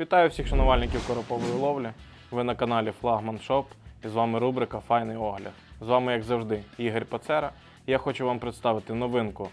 Вітаю всіх шанувальників коропової ловлі. Ви на каналі Флагман Шоп і з вами рубрика Файний огляд. З вами, як завжди, Ігор Пацера. Я хочу вам представити новинку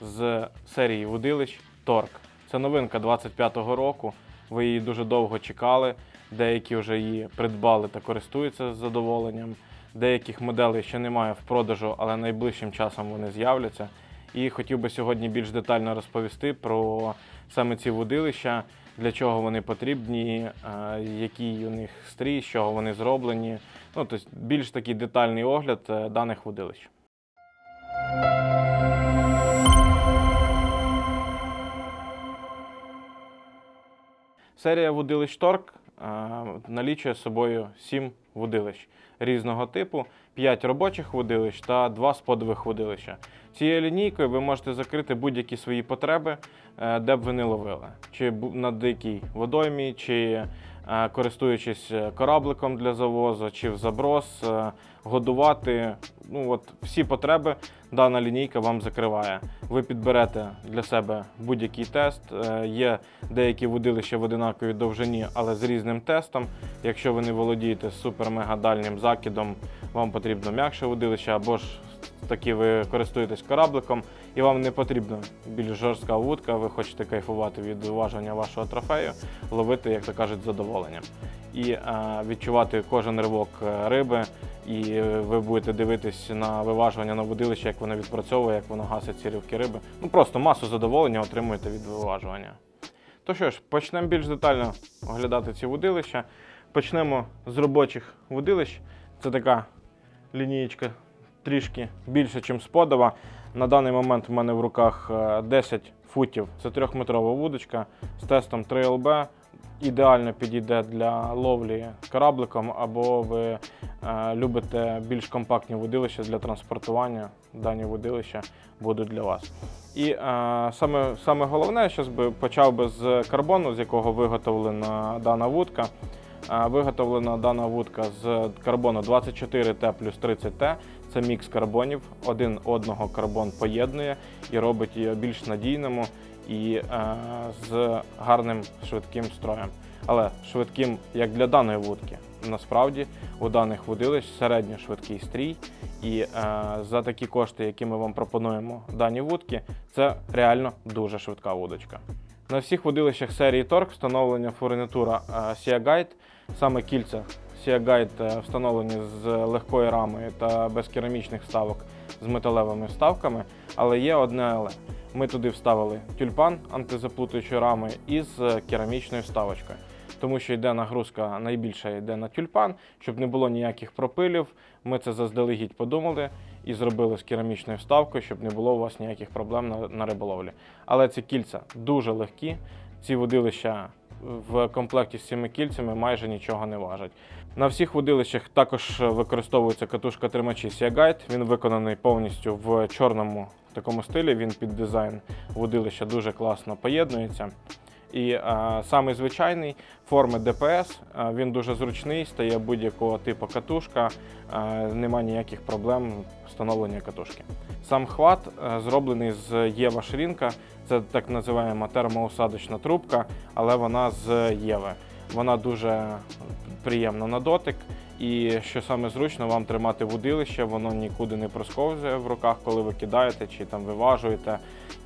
з серії Водилищ Торк. Це новинка 25-го року. Ви її дуже довго чекали. Деякі вже її придбали та користуються з задоволенням. Деяких моделей ще немає в продажу, але найближчим часом вони з'являться. І хотів би сьогодні більш детально розповісти про саме ці водилища, для чого вони потрібні, е, який у них стрій, з чого вони зроблені. Ну, тобто більш такий детальний огляд е, даних водилищ. Серія водилищ Торк е, налічує собою 7 водилищ різного типу, 5 робочих водилищ та 2 сподових водилища. Цією лінійкою ви можете закрити будь-які свої потреби, е, де б ви не ловили, чи на дикій водоймі, чи е, користуючись е, корабликом для завозу, чи в заброс, годувати. Ну от всі потреби дана лінійка вам закриває. Ви підберете для себе будь-який тест. Є деякі водилища в одинаковій довжині, але з різним тестом. Якщо ви не володієте супер-мега дальнім закидом, вам потрібно м'якше водилище, або ж таки ви користуєтесь корабликом, і вам не потрібна більш жорстка вудка, ви хочете кайфувати від уваження вашого трофею, ловити, як то кажуть, з задоволенням. І е, відчувати кожен ривок е, риби, і ви будете дивитись на виважування на водилище, як воно відпрацьовує, як воно гасить ці ривки риби. Ну просто масу задоволення отримуєте від виважування. То що ж, почнемо більш детально оглядати ці водилища. Почнемо з робочих водилищ. Це така лінієчка трішки більше, ніж сподова. На даний момент в мене в руках е, 10 футів. Це трьохметрова вудочка з тестом 3LB. Ідеально підійде для ловлі корабликом, або ви е, любите більш компактні водилища для транспортування. Дані водилища будуть для вас. І е, саме, саме головне, я зараз би почав би з карбону, з якого виготовлена дана вудка. Виготовлена дана вудка з карбону 24Т плюс 30Т. Це мікс карбонів. Один одного карбон поєднує і робить її більш надійному і е, з гарним швидким строєм. Але швидким як для даної вудки. Насправді у даних водилищ середньошвидкий стрій, і е, за такі кошти, які ми вам пропонуємо дані вудки, це реально дуже швидка вудочка. На всіх водилищах серії Торк встановлення фурнітура е, Sea Guide. Саме кільця Guide е, встановлені з легкої рами та без керамічних вставок з металевими вставками. Але є одне але. Ми туди вставили тюльпан антизаплутуючої рами із е, керамічною вставочкою. Тому що йде нагрузка найбільша йде на тюльпан, щоб не було ніяких пропилів. Ми це заздалегідь подумали і зробили з керамічною вставкою, щоб не було у вас ніяких проблем на риболовлі. Але ці кільця дуже легкі. Ці водилища в комплекті з цими кільцями майже нічого не важать. На всіх водилищах також використовується катушка тримачі Sea Він виконаний повністю в чорному такому стилі. Він під дизайн водилища дуже класно поєднується. І е, самий звичайний форми ДПС, е, він дуже зручний, стає будь-якого типу катушка, е, нема ніяких проблем встановлення катушки. Сам хват зроблений з Єва шрінка, це так називаємо термоусадочна трубка, але вона з Єви. Вона дуже приємна на дотик. І що саме зручно вам тримати вудилище, воно нікуди не просковзує в руках, коли ви кидаєте чи там виважуєте.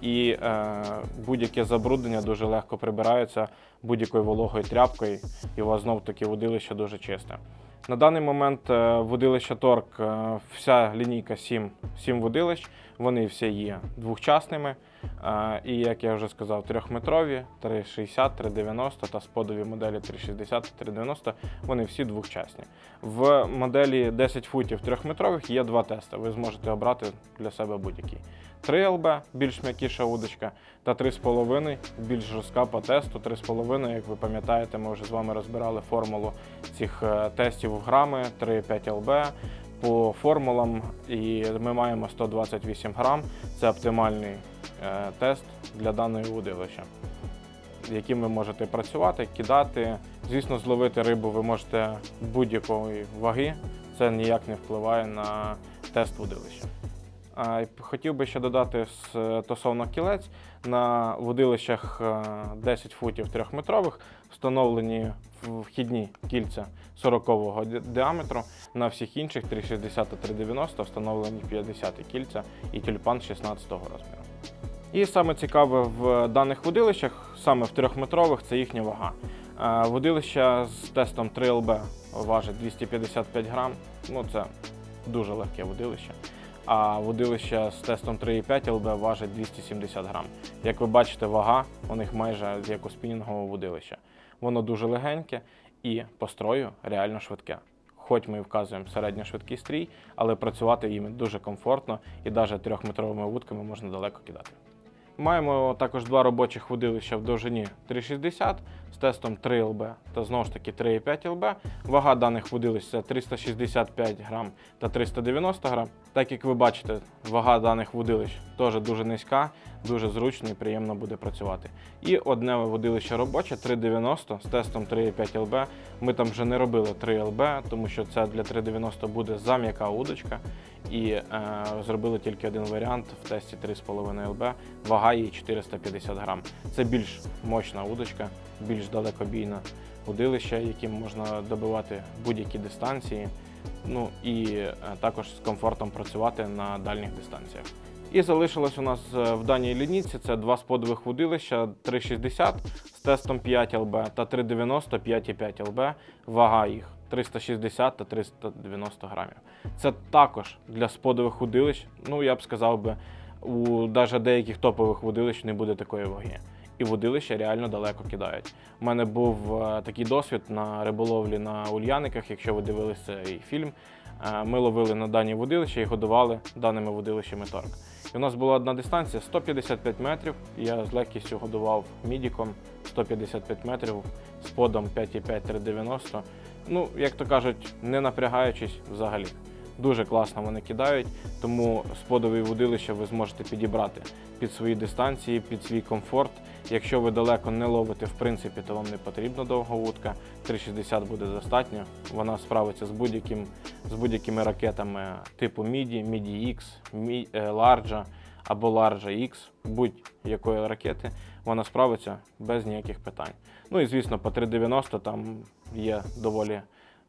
І е, будь-яке забруднення дуже легко прибирається будь-якою вологою тряпкою, і у вас знов таки водилище дуже чисте. На даний момент е, водилища Торк, е, вся лінійка 7, 7 водилищ, вони всі є двохчасними. І як я вже сказав, трьохметрові, 360, 390 та сподові моделі 360, 390, вони всі двохчасні. В моделі 10 футів трьохметрових є два тести. Ви зможете обрати для себе будь-який. 3 ЛБ більш м'якіша удочка, та 3,5 більш жорстка по тесту. 3,5, як ви пам'ятаєте, ми вже з вами розбирали формулу цих е, тестів в грами 3,5 ЛБ по формулам, і ми маємо 128 грам. Це оптимальний е, тест для даної удилища, яким ви можете працювати, кидати. Звісно, зловити рибу ви можете будь-якої ваги. Це ніяк не впливає на тест водилища. Хотів би ще додати стосовно кілець. На водилищах е, 10 футів трьохметрових встановлені вхідні кільця 40-го діаметру. На всіх інших 360 та 390 встановлені 50 кільця і тюльпан 16-го розміру. І саме цікаве в даних водилищах, саме в трьохметрових, це їхня вага. Е, Водилище з тестом 3LB важить 255 грам. Ну, це дуже легке водилище. А водилище з тестом 3,5 ЛБ важить 270 грам. Як ви бачите, вага у них майже як у спінінгового водилища. Воно дуже легеньке і по строю реально швидке. Хоч ми і вказуємо середньошвидкий стрій, але працювати їм дуже комфортно і навіть трьохметровими вудками можна далеко кидати. Маємо також два робочих водилища в довжині 360 з тестом 3 ЛБ та знову ж таки 3,5 ЛБ. Вага даних водилищ це 365 грам та 390 грам. Так як ви бачите, вага даних водилищ теж дуже низька, дуже зручно і приємно буде працювати. І одне водилище робоче 390 з тестом 3,5 ЛБ. Ми там вже не робили 3 ЛБ, тому що це для 390 буде зам'яка удочка. І е, зробили тільки один варіант в тесті 3,5 ЛБ. Вага її 450 грам. Це більш мощна удочка, більш далекобійна удилище, яким можна добивати будь-які дистанції. Ну і е, також з комфортом працювати на дальніх дистанціях. І залишилось у нас е, в даній лінійці це два сподових водилища 360 з тестом 5 ЛБ та 390 5,5 ЛБ. Вага їх 360 та 390 грамів. Це також для сподових водилищ, ну я б сказав би, у навіть деяких топових водилищ не буде такої ваги. І водилища реально далеко кидають. У мене був е, такий досвід на риболовлі на Ульяниках, якщо ви дивилися цей фільм. Е, Ми ловили на дані водилища і годували даними водилищами торк. І у нас була одна дистанція 155 метрів. Я з легкістю годував мідіком 155 метрів з подом 5,5-390. Ну, як то кажуть, не напрягаючись взагалі. Дуже класно вони кидають, тому сподові водилища ви зможете підібрати під свої дистанції, під свій комфорт. Якщо ви далеко не ловите, в принципі, то вам не потрібна довга вудка. 360 буде достатньо. Вона справиться з будь-яким з будь-якими ракетами типу MIDI, MIDI X, Large або Large X, будь-якої ракети, вона справиться без ніяких питань. Ну і звісно, по 390 там є доволі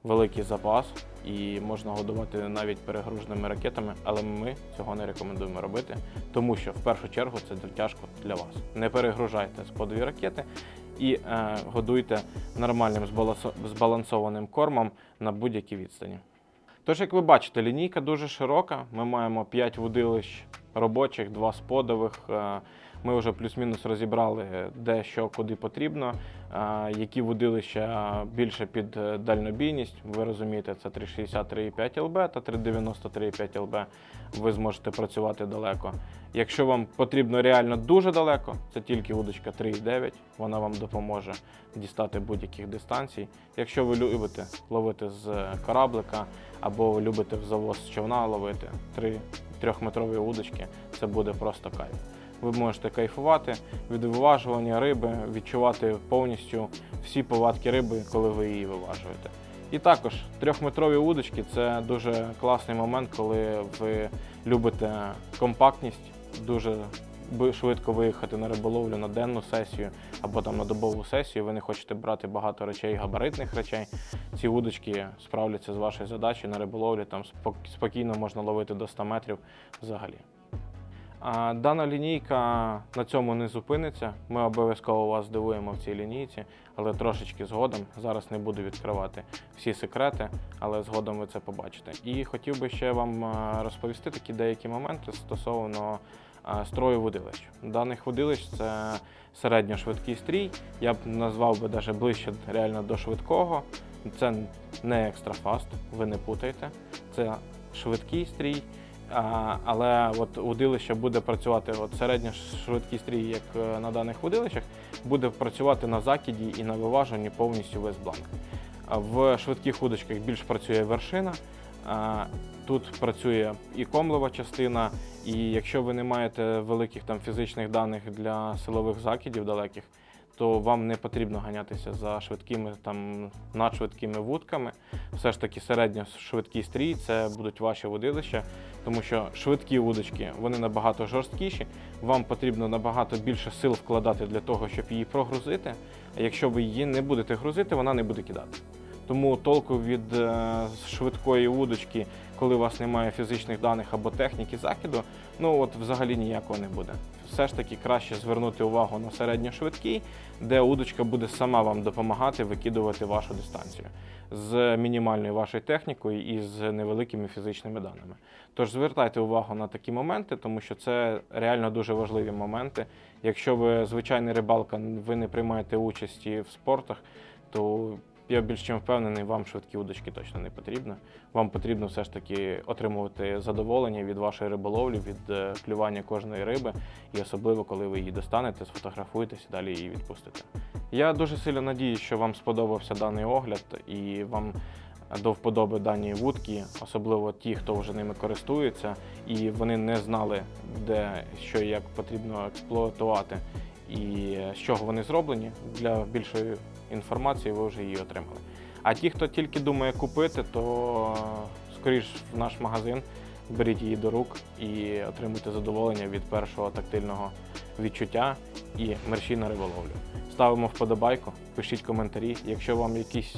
великий запас і можна годувати навіть перегруженими ракетами, але ми цього не рекомендуємо робити, тому що в першу чергу це тяжко для вас. Не перегружайте сподові ракети і е, годуйте нормальним збалансованим кормом на будь-якій відстані. Тож, як ви бачите, лінійка дуже широка. Ми маємо 5 водилищ робочих, 2 сподових. Е, Ми вже плюс-мінус розібрали, де що куди потрібно, е, які водилища більше під е, дальнобійність. Ви розумієте, це 363,5 ЛБ та 393,5 ЛБ. Ви зможете працювати далеко. Якщо вам потрібно реально дуже далеко, це тільки удочка 3,9, вона вам допоможе дістати будь-яких дистанцій. Якщо ви любите ловити з кораблика або любите в завоз з човна ловити три трьохметрові удочки, це буде просто кайф. Ви можете кайфувати від виважування риби, відчувати повністю всі повадки риби, коли ви її виважуєте. І також трьохметрові удочки це дуже класний момент, коли ви любите компактність, дуже швидко виїхати на риболовлю на денну сесію або там на добову сесію. Ви не хочете брати багато речей, габаритних речей. Ці удочки справляться з вашою задачею на риболовлі. Там спокійно можна ловити до 100 метрів взагалі. Дана лінійка на цьому не зупиниться. Ми обов'язково вас здивуємо в цій лінійці, але трошечки згодом. Зараз не буду відкривати всі секрети, але згодом ви це побачите. І хотів би ще вам розповісти такі деякі моменти стосовно строю водилищ. Даних водилищ це середньошвидкий стрій. Я б назвав би навіть ближче реально до швидкого. Це не екстрафаст, ви не путайте. Це швидкий стрій. Але от удилище буде працювати, от середня швидкий стрій, як е, на даних удилищах, буде працювати на закиді і на виваженні повністю весь бланк. В швидких удочках більш працює вершина. Тут працює і комлева частина, і якщо ви не маєте великих там фізичних даних для силових закидів далеких, то вам не потрібно ганятися за швидкими там надшвидкими вудками. Все ж таки середньошвидкий стрій це будуть ваші водилища, тому що швидкі вудочки вони набагато жорсткіші. Вам потрібно набагато більше сил вкладати для того, щоб її прогрузити. А якщо ви її не будете грузити, вона не буде кидати. Тому толку від е, швидкої вудочки, коли у вас немає фізичних даних або техніки закиду, ну от взагалі ніякого не буде. Все ж таки краще звернути увагу на середньошвидкий, де удочка буде сама вам допомагати викидувати вашу дистанцію з мінімальною вашою технікою і з невеликими фізичними даними. Тож звертайте увагу на такі моменти, тому що це реально дуже важливі моменти. Якщо ви звичайний рибалка, ви не приймаєте участі в спортах, то я більш чим впевнений, вам швидкі удочки точно не потрібно. Вам потрібно все ж таки отримувати задоволення від вашої риболовлі, від е, клювання кожної риби, і особливо, коли ви її достанете, сфотографуєтесь і далі її відпустите. Я дуже сильно надіюсь, що вам сподобався даний огляд і вам до вподоби дані вудки, особливо ті, хто вже ними користується, і вони не знали, де що і як потрібно експлуатувати і з чого вони зроблені. Для більшої інформації ви вже її отримали. А ті, хто тільки думає купити, то скоріш в наш магазин беріть її до рук і отримуйте задоволення від першого тактильного відчуття і мерщій на риболовлю. Ставимо вподобайку, пишіть коментарі. Якщо вам якісь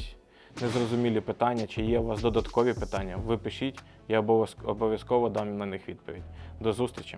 незрозумілі питання, чи є у вас додаткові питання, ви пишіть, я обов'язково дам на них відповідь. До зустрічі!